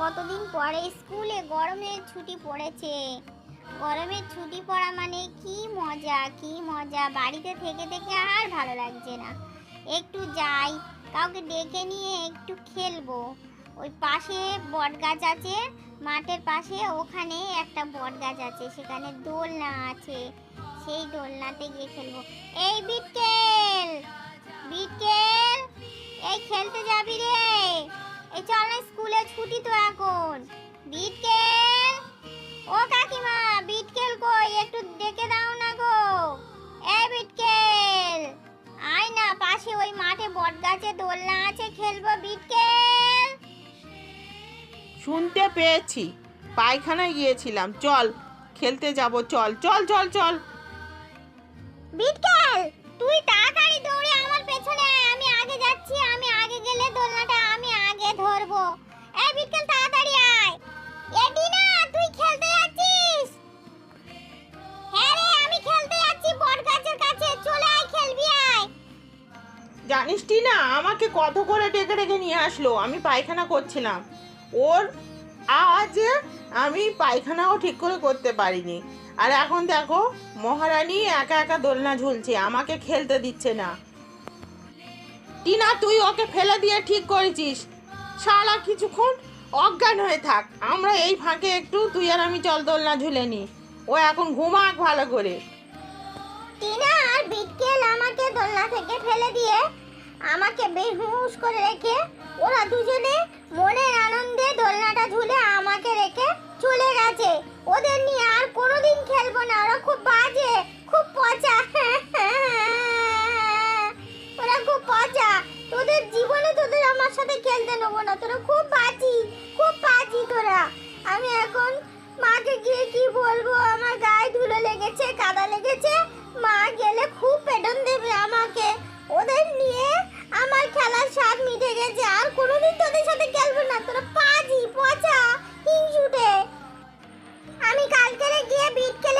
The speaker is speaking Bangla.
কতদিন পরে স্কুলে? গরমের ছুটি পড়েছে। গরমের ছুটি পড়া মানে কি মজা? কি মজা? বাড়িতে থেকে থেকে আর ভালো লাগছে না। একটু যাই, কাউকে ডেকে নিয়ে একটু খেলব। ওই পাশে বট গাছ আছে, মাঠের পাশে ওখানে একটা বট গাছ আছে, সেখানে দোলনা আছে। সেই দোলনাতে গিয়ে খেলব। এই বিটকেল! বিটকেল! এই খেলতে যাবি রে! এই চল স্কুলে খেলব বিকেল। শুনতে পেয়েছি। পায়খানায় গিয়েছিলাম। চল খেলতে যাব। চল চল চল চল। বিটকেল জানিস না আমাকে কত করে ডেকে ডেকে নিয়ে আসলো? আমি পায়খানা করছিলাম। ওর আওয়াজে আমি পায়খানাও ঠিক করে করতে পারিনি। আর এখন দেখো, মহারানী একা একা দোলনা ঝুলছে, আমাকে খেলতে দিচ্ছে না। টিনা, তুই ওকে ফেলে দিয়ে ঠিক করেছিস। সারা কিছুক্ষণ অজ্ঞান হয়ে থাক। আমরা এই ফাঁকে একটু, তুই আর আমি চল দোলনা ঝুলে নি। ও এখন ঘুমাক ভালো করে। টিনা, আর বিটকেল আমাকে দোলনা থেকে ফেলে দিয়ে আমাকে বেহুশ করে রেখে ওরা দুজনে মনের আনন্দে দোলনাটা ঝুলে আমাকে রেখে চলে গেছে। ওদের নিয়ে আর কোনোদিন খেলব না। ওরা খুব বাজে, খুব পচা। ওরা খুব পচা। তোদের জীবনে তোদের আমার সাথে খেলতে নেব না। তোরা খুব বাজি খুব বাজি তোরা। আমি এখন মাকে গিয়ে কি பீட்களை